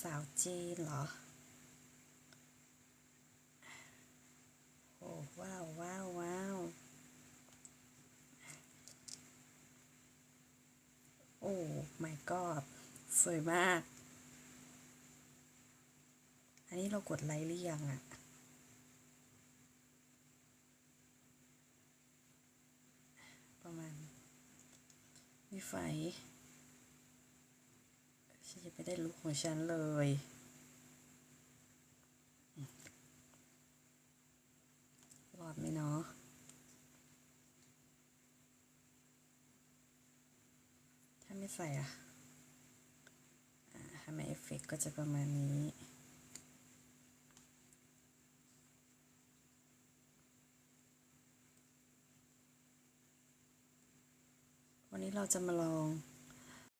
สาวจีนเหรอ โอ้ว้าวว้าวว้าวโอ้ my god สวยมาก อันนี้เรากดไลค์หรือยังอะประมาณมีไฟ ไม่ได้ลุกของฉันเลย รอดไหมเนาะถ้าไม่ใส่อะทำไมเอฟเฟกต์ก็จะประมาณนี้วันนี้เราจะมาลอง